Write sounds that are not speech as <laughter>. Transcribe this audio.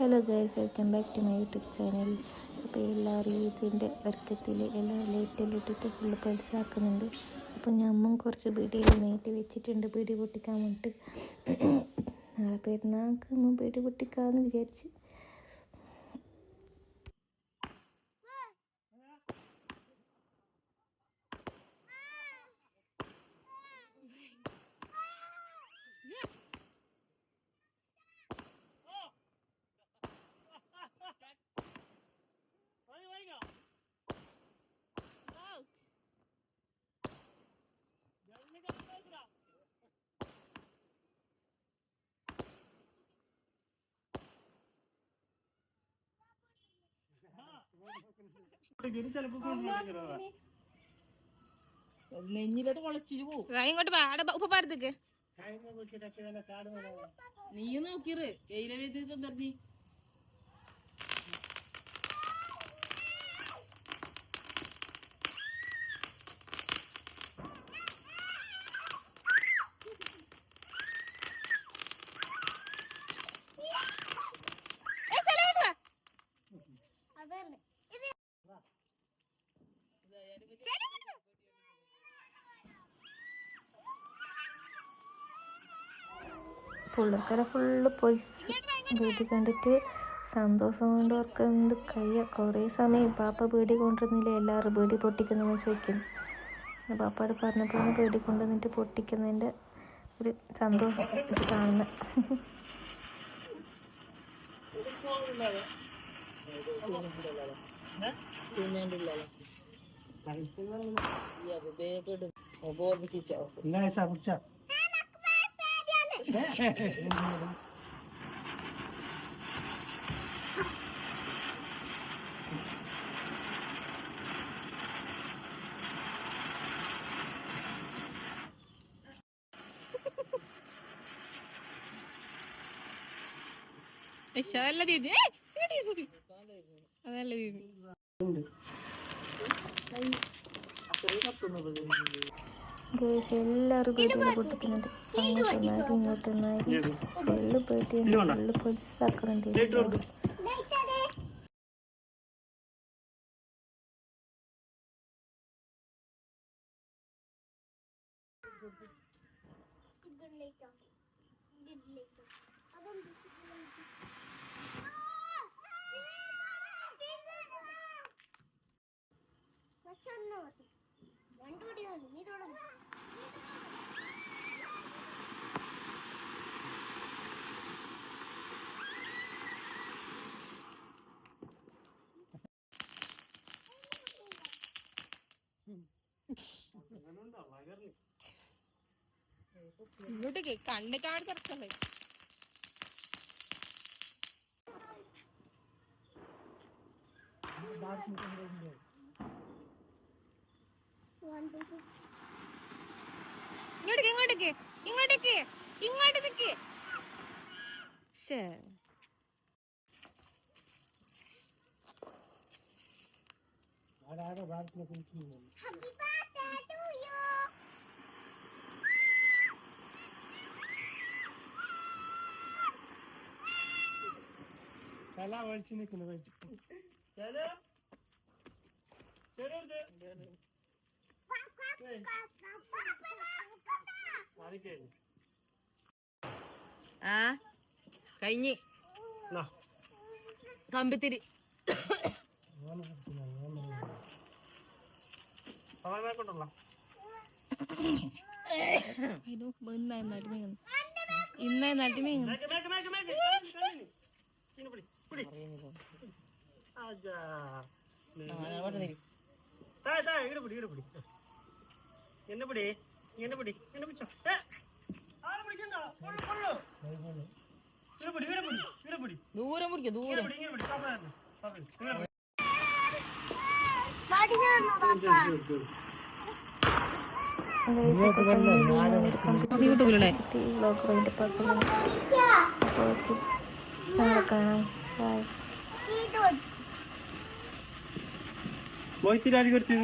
Hello guys welcome back to my YouTube channel അപ്പോൾ എല്ലാവരും ഇതിന്റെ ഒരുക്കത്തിൽ എല്ലാം ഇട്ടിട്ട് ഫുള്ള് പൾസാക്കുന്നുണ്ട് അപ്പോൾ ഞമ്മം കുറച്ച് പീടിയിൽ നീട്ടി വെച്ചിട്ടുണ്ട് പീടി പൊട്ടിക്കാൻ വേണ്ടിയിട്ട് <clears throat> നാളെ പെരുന്നാൾക്ക് നമ്മൾ പീടി പൊട്ടിക്കാമെന്ന് വിചാരിച്ച് നെഞ്ഞിലോട്ട് പോവും. ആ, ഇങ്ങോട്ട് ഉപ്പ പാടത്തേക്ക്. നീ നോക്കിറ് തേയില വേദന തന്നി പിള്ളേർക്കെല്ലാം ഫുള്ള് പൊളിച്ച് ബീഡി കണ്ടിട്ട് സന്തോഷം കൊണ്ട് അവർക്ക് എന്ത് കയ്യ കുറേ സമയം പാപ്പ ബീഡി കൊണ്ടുവരുന്നില്ല എല്ലാവരും ബീഡി പൊട്ടിക്കുന്നതെന്ന് ചോദിക്കുന്നു പാപ്പാട് പറഞ്ഞപ്പോഴാണ് ബീഡി കൊണ്ടുവന്നിട്ട് പൊട്ടിക്കുന്നതിന്റെ ഒരു സന്തോഷം കാണുന്നത് തിന്നാണ്ടില്ലല്ലോ അതല്ല ദീദി. അതല്ല ദീദി ഗേസ് എല്ലാവരും ബീഡിയിൽ പൊട്ടിക്കുന്നുണ്ട് അങ്ങോട്ടൊന്നായി ഇങ്ങോട്ടൊന്നായി ഫുള്ള് ബീഡി ഫുള്ള് പൊലിസാക്കുന്നുണ്ട് ഇങ്ങോട്ടേക്ക് കണ്ണ് കാണി തുറക്കല്ലേ ഇങ്ങോട്ടേക്ക് ഇങ്ങോട്ടേക്ക് ഇങ്ങോട്ടേക്ക് ഇങ്ങോട്ട് നിക്ക് ശേ സ്ഥല വലിച്ചു നിൽക്കുന്നു വലിച്ചു ആ കഴിഞ്ഞ്. കമ്പിത്തിരി ഇന്നായി നടുമീങ്ങുന്നു ഇന്നായി നടുമീങ്ങുന്നു ആ ഇങ്ങോട്ട് പിടി ഇങ്ങോട്ട് പിടി. എന്നെ പിടി എന്നെ പിടി എന്നെ പിടിച്ചോ. ആരെ പിടിക്കണ്ടോ. കൊള്ളു കൊള്ളു ഇവിടെ പിടി ഇവിടെ പിടി ഇവിടെ പിടി. ദൂരം പിടിക്കും ദൂരം. പിടി ഇങ്ങനെ പിടി. സാപ്പിടാ മോഹിത്തിരാജ് കൊടുത്തു